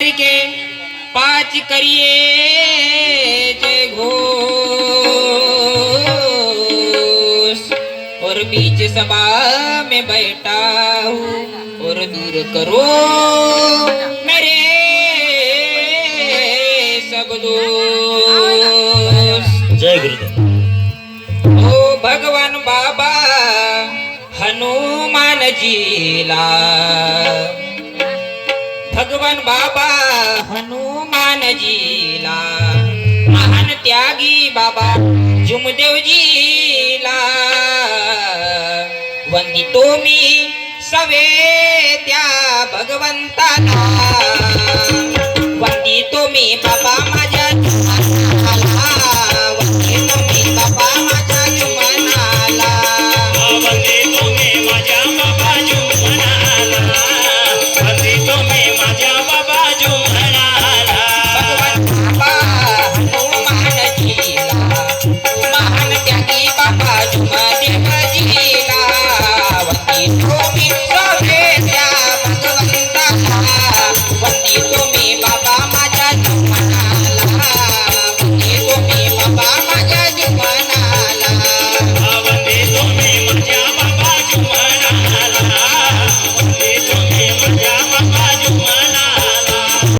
के पाँच करिए जय घोष। और बीच सभा में बैठा हूँ और दूर करो मेरे सब दोष। जय गुरुदेव। ओ भगवान बाबा हनुमान जीला भगवान बाबा हनुमान जीला महान त्यागी बाबा जुमदेव जीला वंदितो मी सवे त्या भगवंताला.